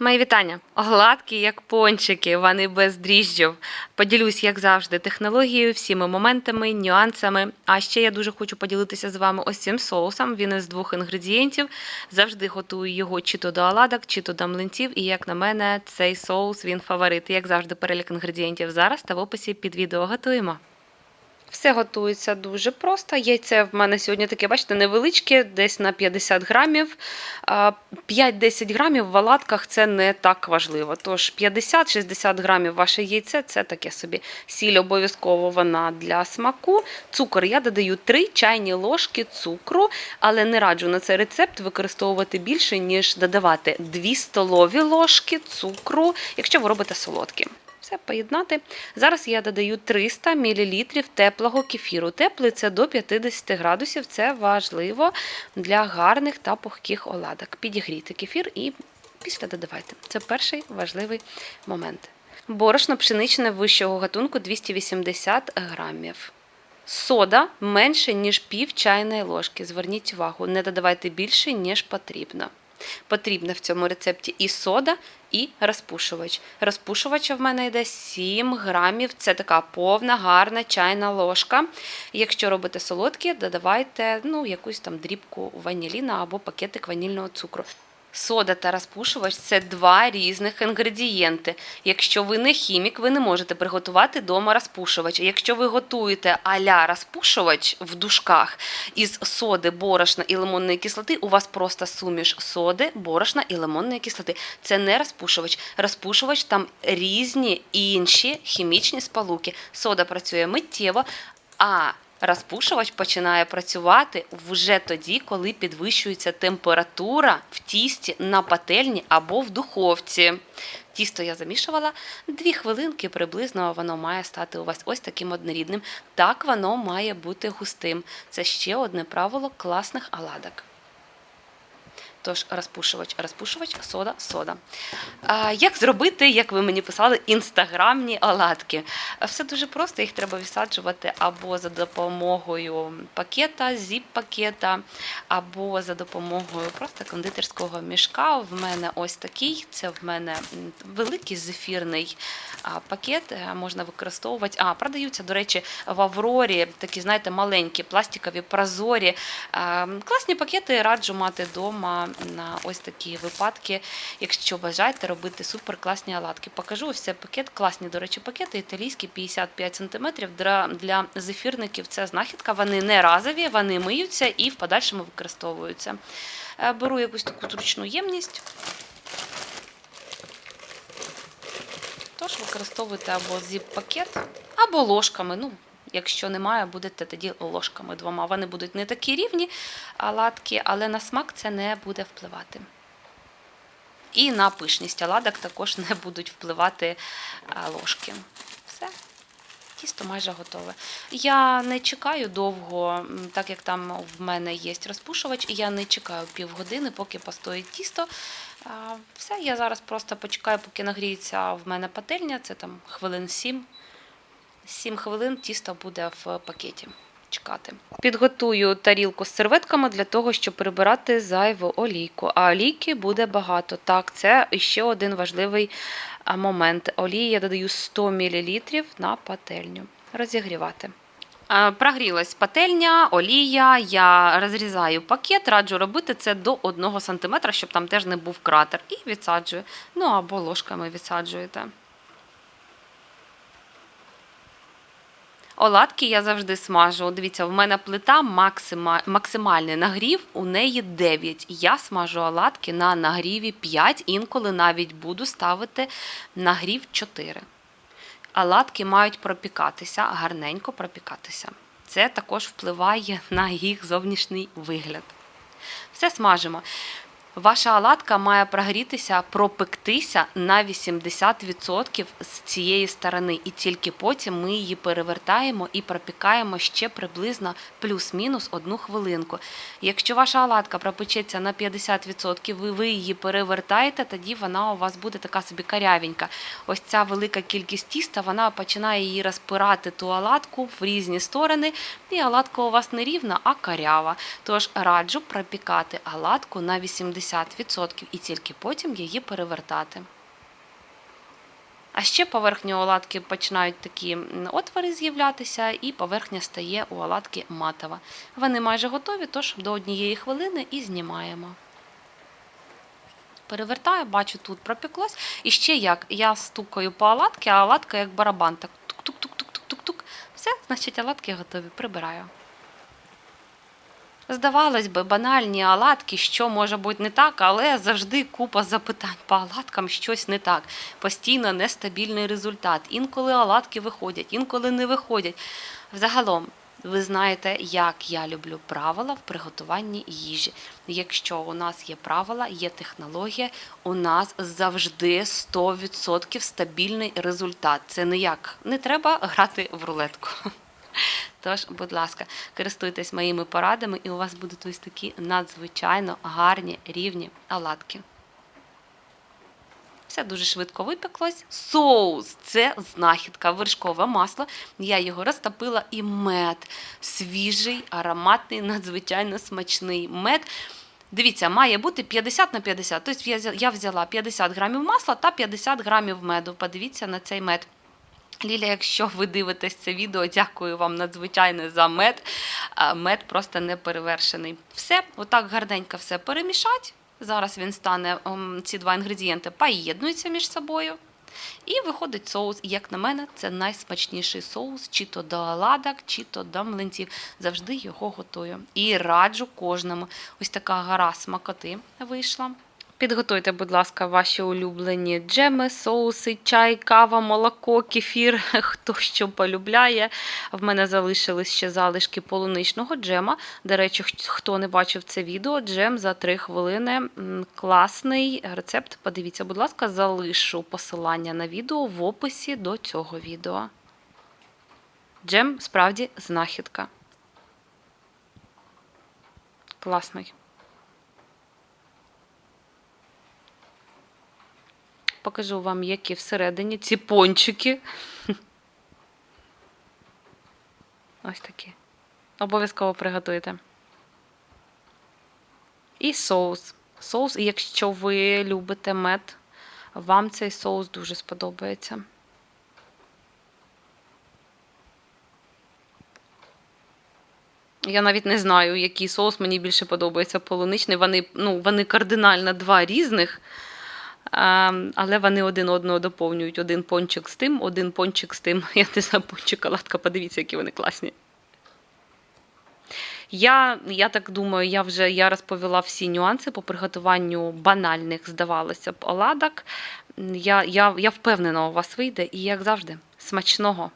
Мої вітання. Гладкі, як пончики, вони без дріжджів. Поділюсь, як завжди, технологією, всіми моментами, нюансами. А ще я дуже хочу поділитися з вами ось цим соусом. Він із двох інгредієнтів. Завжди готую його чи то до оладок, чи то до млинців. І як на мене, цей соус він фаворит. Як завжди, перелік інгредієнтів зараз та в описі під відео готуємо. Все готується дуже просто. Яйце в мене сьогодні таке, бачите, невеличке, десь на 50 грамів. А, 5-10 грамів в оладках це не так важливо. Тож 50-60 грамів ваше яйце це таке собі. Сіль обов'язково вона для смаку. Цукор я додаю 3 чайні ложки цукру, але не раджу на цей рецепт використовувати більше, ніж додавати 2 столові ложки цукру, якщо ви робите солодкі. Все поєднати. Зараз я додаю 300 мл теплого кефіру. Теплий це до 50 градусів. Це важливо для гарних та пухких оладок. Підігрійте кефір і після додавайте. Це перший важливий момент. Борошно пшеничне вищого гатунку 280 грамів. Сода менше, ніж пів чайної ложки. Зверніть увагу, не додавайте більше, ніж потрібно. Потрібна в цьому рецепті і сода, і розпушувач. Розпушувача в мене йде 7 грамів. Це така повна, гарна чайна ложка. Якщо робите солодкі, додавайте ну, якусь там дрібку ваніліна або пакетик ванільного цукру. Сода та розпушувач це два різних інгредієнти. Якщо ви не хімік, ви не можете приготувати дома розпушувач. Якщо ви готуєте аля розпушувач в душках із соди, борошна і лимонної кислоти, у вас просто суміш соди, борошна і лимонної кислоти. Це не розпушувач. Розпушувач там різні інші хімічні сполуки. Сода працює миттєво, а Розпушувач починає працювати вже тоді, коли підвищується температура в тісті на пательні або в духовці. Тісто я замішувала дві хвилинки, приблизно воно має стати у вас ось таким однорідним. Так воно має бути густим. Це ще одне правило класних оладок. Тож розпушувач, розпушувач, сода, сода. А, як зробити, як ви мені писали, інстаграмні оладки? Все дуже просто, їх треба висаджувати або за допомогою пакета, зіп-пакета, або за допомогою просто кондитерського мішка. В мене ось такий. Це в мене великий зефірний пакет. е, Можна використовувати. А, продаються, до речі, в Аврорі такі, знаєте, маленькі пластикові, прозорі. А, Класні пакети раджу мати вдома на ось такі випадки, якщо бажаєте робити супер класні оладки. Покажу ось цей пакет. Класні, до речі, пакети італійські 55 см. Для, для зефірників це знахідка. Вони не разові, вони миються і в подальшому використовуються. Е, Беру якусь таку зручну ємність. Тож використовуйте або зіп-пакет, або ложками. Ну, якщо немає, будете тоді ложками двома. Вони будуть не такі рівні оладки, але на смак це не буде впливати. І на пишність оладок також не будуть впливати ложки. Все. Тісто майже готове. Я не чекаю довго, так як там в мене є розпушувач, і я не чекаю півгодини, поки постоїть тісто. Все, я зараз просто почекаю, поки нагріється в мене пательня, це там хвилин 7. 7 хвилин тісто буде в пакеті. Чекати. Підготую тарілку з серветками для того, щоб прибирати зайву олійку. А олійки буде багато. Так, це ще один важливий момент. Олії я додаю 100 мл на пательню. Розігрівати. Прогрілась пательня, олія. Я розрізаю пакет, раджу робити це до 1 см, щоб там теж не був кратер. І відсаджую. Ну або ложками відсаджуєте. Оладки я завжди смажу. Дивіться, в мене плита максима, максимальний нагрів, у неї 9. Я смажу оладки на нагріві 5, інколи навіть буду ставити нагрів 4. Оладки мають пропікатися, гарненько пропікатися. Це також впливає на їх зовнішній вигляд. Все смажимо. Ваша оладка має прогрітися, пропектися на 80% з цієї сторони, і тільки потім ми її перевертаємо і пропікаємо ще приблизно плюс-мінус одну хвилинку. Якщо ваша оладка пропечеться на 50%, ви, ви її перевертаєте, тоді вона у вас буде така собі карявенька. Ось ця велика кількість тіста, вона починає її розпирати ту оладку в різні сторони, і оладка у вас не рівна, а карява. Тож раджу пропікати оладку на 80%. 50% і тільки потім її перевертати. А ще поверхні оладки починають такі отвори з'являтися, і поверхня стає у оладки матова. Вони майже готові, тож до однієї хвилини і знімаємо. Перевертаю, бачу, тут пропеклось. І ще як я стукаю по оладки, а оладка як барабан. Так тук-тук-тук-тук-тук-тук. Все, значить, оладки готові. Прибираю. Здавалось би, банальні оладки, що може бути не так, але завжди купа запитань по оладкам щось не так. Постійно нестабільний результат. Інколи оладки виходять, інколи не виходять. Взагалом, ви знаєте, як я люблю правила в приготуванні їжі. Якщо у нас є правила, є технологія, у нас завжди 100% стабільний результат. Це не як не треба грати в рулетку. Тож, будь ласка, користуйтесь моїми порадами, і у вас будуть ось такі надзвичайно гарні рівні оладки. Все дуже швидко випеклось. Соус це знахідка, вершкове масло. Я його розтопила і мед. Свіжий, ароматний, надзвичайно смачний мед. Дивіться, має бути 50 на 50. Тобто я взяла 50 грамів масла та 50 грамів меду. Подивіться на цей мед. Ліля, якщо ви дивитесь це відео, дякую вам надзвичайно за мед. Мед просто не перевершений. Все, отак гарненько все перемішать. Зараз він стане, ем, ці два інгредієнти поєднуються між собою. І виходить соус. Як на мене, це найсмачніший соус, чи то до оладок, чи то до млинців. Завжди його готую. І раджу кожному. Ось така гора смакоти вийшла. Підготуйте, будь ласка, ваші улюблені джеми, соуси, чай, кава, молоко, кефір, хто що полюбляє. В мене залишились ще залишки полуничного джема. До речі, хто не бачив це відео, джем за 3 хвилини. Класний рецепт. Подивіться, будь ласка, залишу посилання на відео в описі до цього відео. Джем справді знахідка. Класний. Покажу вам, які всередині ці пончики. Ось такі. Обов'язково приготуйте. І соус. Соус, якщо ви любите мед, вам цей соус дуже сподобається. Я навіть не знаю, який соус мені більше подобається. Полуничний. Вони, ну, вони кардинально два різних. Але вони один одного доповнюють. Один пончик з тим, один пончик з тим. Я не знаю, пончик, оладка, подивіться, які вони класні. Я, я так думаю, я вже я розповіла всі нюанси по приготуванню банальних, здавалося б, оладок. Я, я, я впевнена, у вас вийде, і як завжди, смачного!